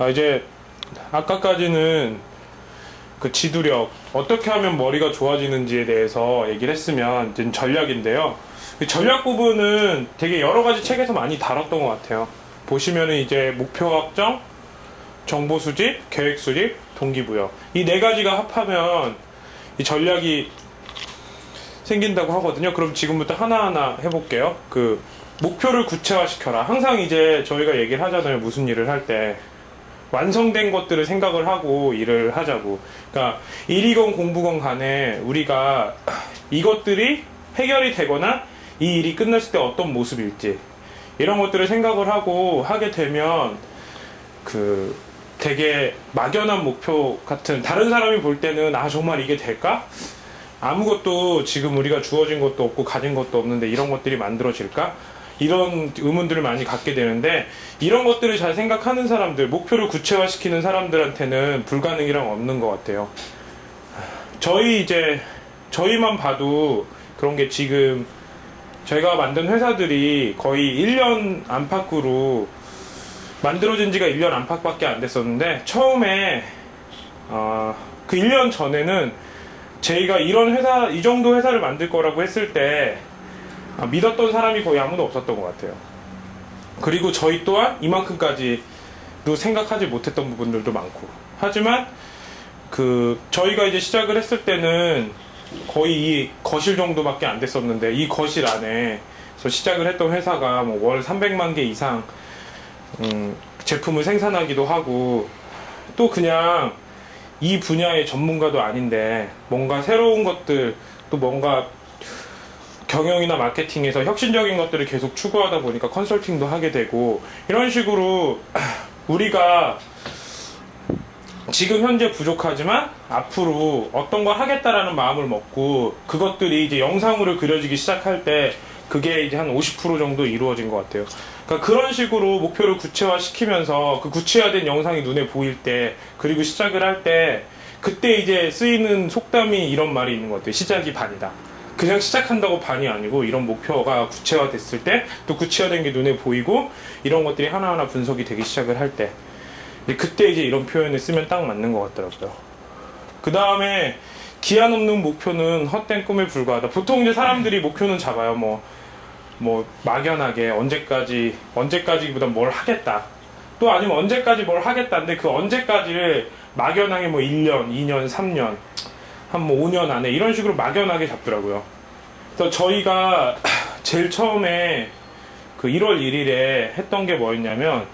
아, 이제 아까까지는 그 지두력 어떻게 하면 머리가 좋아지는지에 대해서 얘기를 했으면 이제 전략인데요. 이 전략 부분은 되게 여러 가지 책에서 많이 다뤘던 것 같아요. 보시면은 이제 목표 확정, 정보 수집, 계획 수집, 동기부여 이 네 가지가 합하면 이 전략이 생긴다고 하거든요. 그럼 지금부터 하나하나 해볼게요. 그 목표를 구체화시켜라. 항상 이제 저희가 얘기를 하잖아요. 무슨 일을 할 때. 완성된 것들을 생각을 하고 일을 하자고. 그러니까 일이건 공부건 간에 우리가 이것들이 해결이 되거나 이 일이 끝났을 때 어떤 모습일지 이런 것들을 생각을 하고 하게 되면 그 되게 막연한 목표 같은 다른 사람이 볼 때는 아 정말 이게 될까? 아무것도 지금 우리가 주어진 것도 없고 가진 것도 없는데 이런 것들이 만들어질까? 이런 의문들을 많이 갖게 되는데 이런 것들을 잘 생각하는 사람들, 목표를 구체화시키는 사람들한테는 불가능이랑 없는 것 같아요. 저희 이제 저희만 봐도 그런 게 지금 저희가 만든 회사들이 거의 1년 안팎으로 만들어진 지가 1년 안팎밖에 안 됐었는데 처음에 어, 그 1년 전에는 저희가 이런 회사 이 정도 회사를 만들 거라고 했을 때 아, 믿었던 사람이 거의 아무도 없었던 것 같아요. 그리고 저희 또한 이만큼까지도 생각하지 못했던 부분들도 많고 하지만 그 저희가 이제 시작을 했을 때는 거의 이 거실 정도밖에 안 됐었는데 이 거실 안에서 시작을 했던 회사가 뭐 월 300만 개 이상 음, 제품을 생산하기도 하고 또 그냥 이 분야의 전문가도 아닌데 뭔가 새로운 것들 또 뭔가 경영이나 마케팅에서 혁신적인 것들을 계속 추구하다 보니까 컨설팅도 하게 되고 이런 식으로 우리가 지금 현재 부족하지만 앞으로 어떤 걸 하겠다라는 마음을 먹고 그것들이 이제 영상으로 그려지기 시작할 때 그게 이제 한 50% 정도 이루어진 것 같아요. 그러니까 그런 식으로 목표를 구체화시키면서 그 구체화된 영상이 눈에 보일 때 그리고 시작을 할 때 그때 이제 쓰이는 속담이 이런 말이 있는 것 같아요. 시작이 반이다. 그냥 시작한다고 반이 아니고 이런 목표가 구체화됐을 때 또 구체화된 게 눈에 보이고 이런 것들이 하나하나 분석이 되기 시작을 할 때 그때 이제 이런 표현을 쓰면 딱 맞는 것 같더라고요. 그 다음에 기한 없는 목표는 헛된 꿈에 불과하다. 보통 이제 사람들이 목표는 잡아요. 뭐, 뭐, 막연하게 언제까지, 언제까지보다 뭘 하겠다. 또 아니면 언제까지 뭘 하겠다인데 그 언제까지를 막연하게 뭐 1년, 2년, 3년, 한 뭐 5년 안에 이런 식으로 막연하게 잡더라고요. 그래서 저희가 제일 처음에 그 1월 1일에 했던 게 뭐였냐면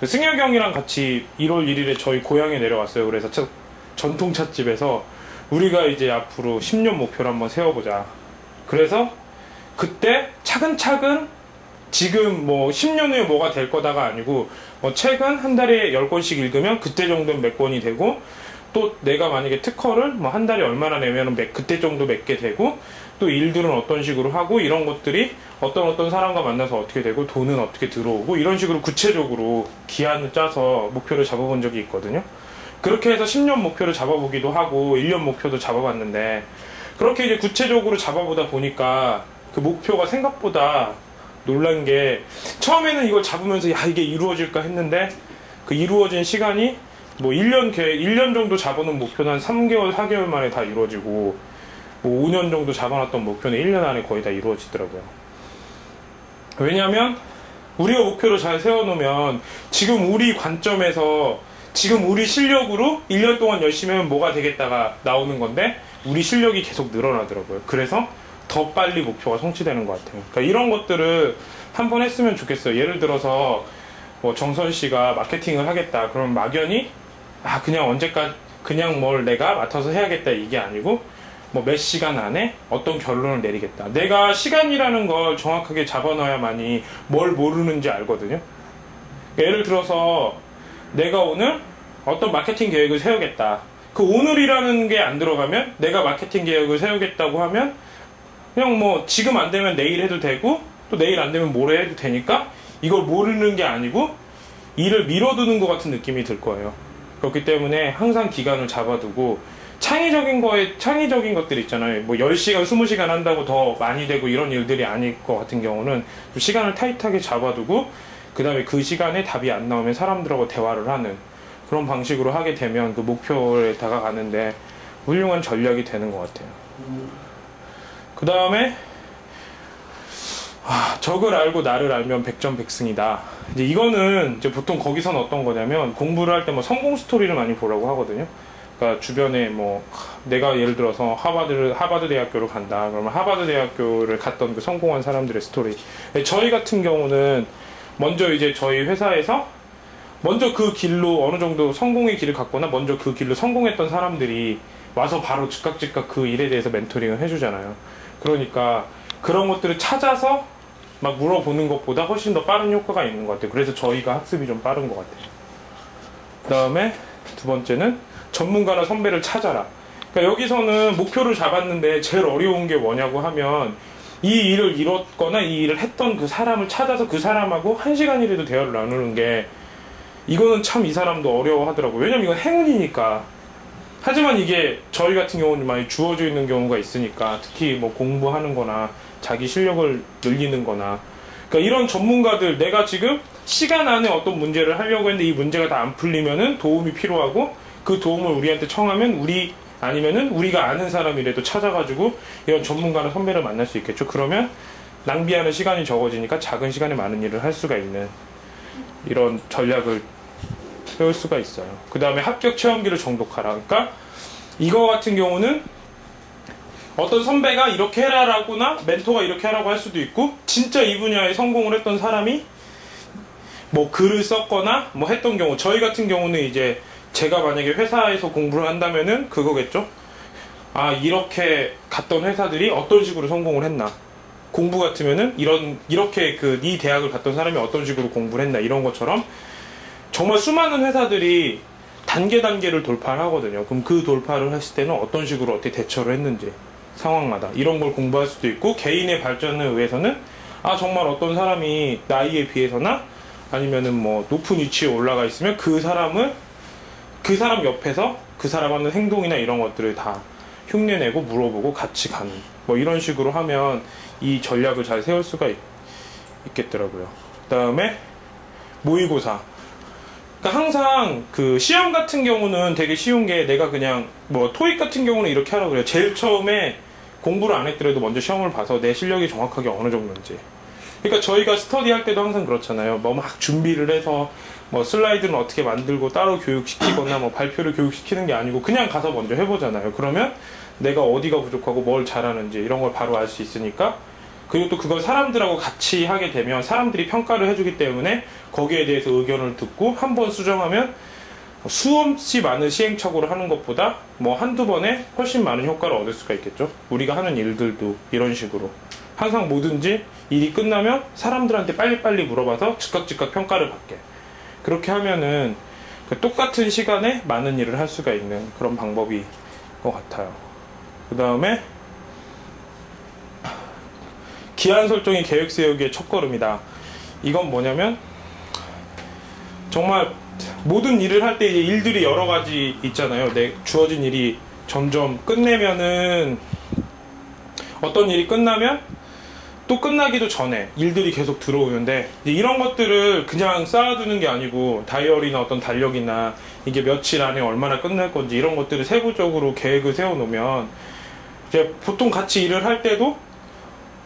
그 승혁이 형이랑 같이 1월 1일에 저희 고향에 내려왔어요. 그래서 첫- 전통 찻집에서 우리가 이제 앞으로 10년 목표를 한번 세워보자. 그래서 그때 차근차근 지금 뭐 10년 후에 뭐가 될 거다가 아니고 뭐 책은 한 달에 10권씩 읽으면 그때 정도는 몇 권이 되고 또 내가 만약에 특허를 뭐 한 달에 얼마나 내면은 몇- 그때 정도 몇개 되고 또 일들은 어떤 식으로 하고 이런 것들이 어떤 어떤 사람과 만나서 어떻게 되고 돈은 어떻게 들어오고 이런 식으로 구체적으로 기한을 짜서 목표를 잡아본 적이 있거든요. 그렇게 해서 10년 목표를 잡아보기도 하고 1년 목표도 잡아봤는데 그렇게 이제 구체적으로 잡아보다 보니까 그 목표가 생각보다 놀란 게 처음에는 이걸 잡으면서 야 이게 이루어질까 했는데 그 이루어진 시간이 뭐 1년 계획 1년 정도 잡아놓은 목표는 한 3개월 4개월 만에 다 이루어지고 뭐 5년 정도 잡아놨던 목표는 1년 안에 거의 다 이루어지더라고요. 왜냐하면 우리가 목표를 잘 세워놓으면 지금 우리 관점에서 지금 우리 실력으로 1년 동안 열심히 하면 뭐가 되겠다가 나오는 건데 우리 실력이 계속 늘어나더라고요. 그래서 더 빨리 목표가 성취되는 것 같아요. 그러니까 이런 것들을 한번 했으면 좋겠어요. 예를 들어서 뭐 정선 씨가 마케팅을 하겠다. 그러면 막연히 아 그냥 언제까지 그냥 뭘 내가 맡아서 해야겠다 이게 아니고 뭐 몇 시간 안에 어떤 결론을 내리겠다. 내가 시간이라는 걸 정확하게 잡아놔야만이 뭘 모르는지 알거든요. 예를 들어서 내가 오늘 어떤 마케팅 계획을 세우겠다. 그 오늘이라는 게 안 들어가면 내가 마케팅 계획을 세우겠다고 하면 그냥 뭐 지금 안 되면 내일 해도 되고 또 내일 안 되면 모레 해도 되니까 이걸 모르는 게 아니고 일을 미뤄두는 것 같은 느낌이 들 거예요. 그렇기 때문에 항상 기간을 잡아두고 창의적인 거에 창의적인 것들 있잖아요. 뭐 10시간, 20시간 한다고 더 많이 되고 이런 일들이 아닐 것 같은 경우는 좀 시간을 타이트하게 잡아두고 그다음에 그 시간에 답이 안 나오면 사람들하고 대화를 하는 그런 방식으로 하게 되면 그 목표에 다가가는데 훌륭한 전략이 되는 것 같아요. 그 다음에 아, 적을 알고 나를 알면 백전백승이다. 이제 이거는 이제 보통 거기서는 어떤 거냐면 공부를 할 때 뭐 성공 스토리를 많이 보라고 하거든요. 그러니까 주변에 뭐 하, 내가 예를 들어서 하버드를 하버드 대학교를 간다. 그러면 하버드 대학교를 갔던 그 성공한 사람들의 스토리. 근데 저희 같은 경우는 먼저 이제 저희 회사에서 먼저 그 길로 어느 정도 성공의 길을 갔거나 먼저 그 길로 성공했던 사람들이 와서 바로 즉각 즉각 그 일에 대해서 멘토링을 해주잖아요. 그러니까 그런 것들을 찾아서 막 물어보는 것보다 훨씬 더 빠른 효과가 있는 것 같아요. 그래서 저희가 학습이 좀 빠른 것 같아요. 그 다음에 두 번째는 전문가나 선배를 찾아라. 그러니까 여기서는 목표를 잡았는데 제일 어려운 게 뭐냐고 하면 이 일을 이뤘거나 이 일을 했던 그 사람을 찾아서 그 사람하고 한 시간이라도 대화를 나누는 게 이거는 참 이 사람도 어려워하더라고요. 왜냐면 이건 행운이니까. 하지만 이게 저희 같은 경우는 많이 주어져 있는 경우가 있으니까 특히 뭐 공부하는 거나 자기 실력을 늘리는 거나 그러니까 이런 전문가들 내가 지금 시간 안에 어떤 문제를 하려고 했는데 이 문제가 다 안 풀리면은 도움이 필요하고 그 도움을 우리한테 청하면 우리 아니면은 우리가 아는 사람이라도 찾아가지고 이런 전문가나 선배를 만날 수 있겠죠. 그러면 낭비하는 시간이 적어지니까 작은 시간에 많은 일을 할 수가 있는 이런 전략을 배울 수가 있어요. 그 다음에 합격 체험기를 정독하라. 그러니까 이거 같은 경우는 어떤 선배가 이렇게 해라라거나 멘토가 이렇게 하라고 할 수도 있고 진짜 이 분야에 성공을 했던 사람이 뭐 글을 썼거나 뭐 했던 경우 저희 같은 경우는 이제 제가 만약에 회사에서 공부를 한다면은 그거겠죠. 아 이렇게 갔던 회사들이 어떤 식으로 성공을 했나 공부 같으면은 이런 이렇게 그 이 대학을 갔던 사람이 어떤 식으로 공부를 했나 이런 것처럼 정말 수많은 회사들이 단계 단계를 돌파를 하거든요. 그럼 그 돌파를 했을 때는 어떤 식으로 어떻게 대처를 했는지 상황마다 이런 걸 공부할 수도 있고 개인의 발전을 위해서는 아 정말 어떤 사람이 나이에 비해서나 아니면은 뭐 높은 위치에 올라가 있으면 그 사람을 그 사람 옆에서 그 사람 하는 행동이나 이런 것들을 다 흉내내고 물어보고 같이 가는 뭐 이런 식으로 하면 이 전략을 잘 세울 수가 있, 있겠더라고요. 그 다음에 모의고사 그러니까 항상 그 시험 같은 경우는 되게 쉬운 게 내가 그냥 뭐 토익 같은 경우는 이렇게 하라고 그래요. 제일 처음에 공부를 안 했더라도 먼저 시험을 봐서 내 실력이 정확하게 어느 정도인지. 그러니까 저희가 스터디 할 때도 항상 그렇잖아요. 뭐 막 준비를 해서 뭐 슬라이드는 어떻게 만들고 따로 교육시키거나 뭐 발표를 교육시키는 게 아니고 그냥 가서 먼저 해보잖아요. 그러면 내가 어디가 부족하고 뭘 잘하는지 이런 걸 바로 알 수 있으니까 그리고 또 그걸 사람들하고 같이 하게 되면 사람들이 평가를 해주기 때문에 거기에 대해서 의견을 듣고 한 번 수정하면 수없이 많은 시행착오를 하는 것보다 뭐 한두 번에 훨씬 많은 효과를 얻을 수가 있겠죠. 우리가 하는 일들도 이런 식으로. 항상 뭐든지 일이 끝나면 사람들한테 빨리빨리 물어봐서 즉각 즉각 평가를 받게. 그렇게 하면은 그 똑같은 시간에 많은 일을 할 수가 있는 그런 방법이 것 같아요. 그 다음에 기한 설정이 계획 세우기의 첫걸음이다. 이건 뭐냐면 정말 모든 일을 할 때 일들이 여러 가지 있잖아요. 내 주어진 일이 점점 끝내면은 어떤 일이 끝나면 또 끝나기도 전에 일들이 계속 들어오는데 이런 것들을 그냥 쌓아두는 게 아니고 다이어리나 어떤 달력이나 이게 며칠 안에 얼마나 끝날 건지 이런 것들을 세부적으로 계획을 세워놓으면 이제 보통 같이 일을 할 때도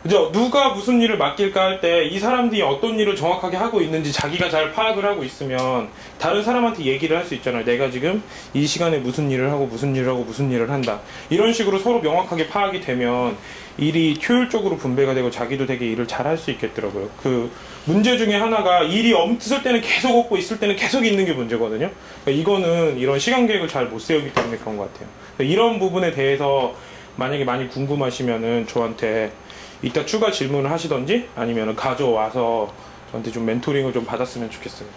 이제 누가 무슨 일을 맡길까 할 때 이 사람들이 어떤 일을 정확하게 하고 있는지 자기가 잘 파악을 하고 있으면 다른 사람한테 얘기를 할 수 있잖아요. 내가 지금 이 시간에 무슨 일을 하고 무슨 일을 하고 무슨 일을 한다. 이런 식으로 서로 명확하게 파악이 되면 일이 효율적으로 분배가 되고 자기도 되게 일을 잘 할 수 있겠더라고요. 그 문제 중에 하나가 일이 없을 때는 계속 없고 있을 때는 계속 있는 게 문제거든요. 그러니까 이거는 이런 시간 계획을 잘 못 세우기 때문에 그런 것 같아요. 그러니까 이런 부분에 대해서 만약에 많이 궁금하시면은 저한테 이따 추가 질문을 하시던지 아니면 가져와서 저한테 좀 멘토링을 좀 받았으면 좋겠어요.